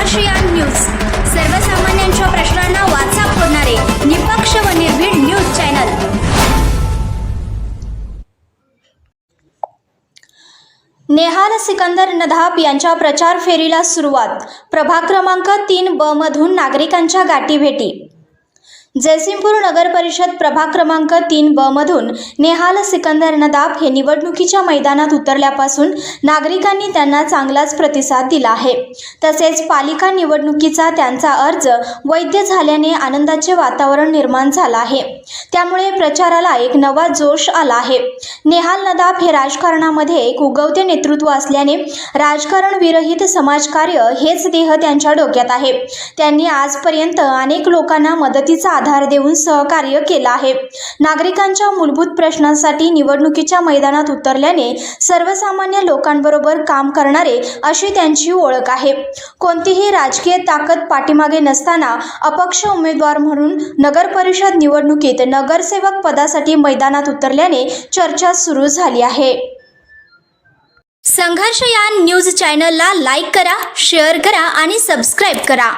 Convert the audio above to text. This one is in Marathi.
संघर्षयान न्यूज. सर्वसामान्यांच्या प्रश्नांना वाचा फोडणारे निपक्ष व निर्भीड न्यूज चॅनल. नेहाल सिकंदर नधाप यांच्या प्रचार फेरीला सुरुवात. प्रभाग क्रमांक तीन ब मधून नागरिकांच्या गाठीभेटी जयसिंगपूर नगर परिषद प्रभाग क्रमांक तीन ब मधून नेहाल सिकंदर नदाब हे निवडणुकीच्या मैदानात उतरल्यापासून नागरिकांनी त्यांना चांगलाच प्रतिसाद दिला आहे. तसेच पालिका निवडणुकीचा त्यांचा अर्ज वैध झाल्याने आनंदाचे वातावरण निर्माण झालं आहे. त्यामुळे प्रचाराला एक नवा जोश आला आहे. नेहाल नदाब हे राजकारणामध्ये एक उगवते नेतृत्व असल्याने राजकारण विरहित समाजकार्य हेच देह त्यांच्या डोक्यात आहे. त्यांनी आजपर्यंत अनेक लोकांना मदतीचा आधार देऊन सहकार्य केलं आहे. नागरिकांच्या मूलभूत प्रश्नांसाठी निवडणुकीच्या मैदानात उतरल्याने सर्वसामान्य लोकांबरोबर काम करणारे अशी त्यांची ओळख आहे. कोणतीही राजकीय ताकद पाठीमागे नसताना अपक्ष उमेदवार म्हणून नगर परिषद निवडणुकीत नगरसेवक पदासाठी मैदानात उतरल्याने चर्चा सुरू झाली आहे. संघर्ष या न्यूज चॅनलला लाईक करा शेअर करा आणि सबस्क्राईब करा.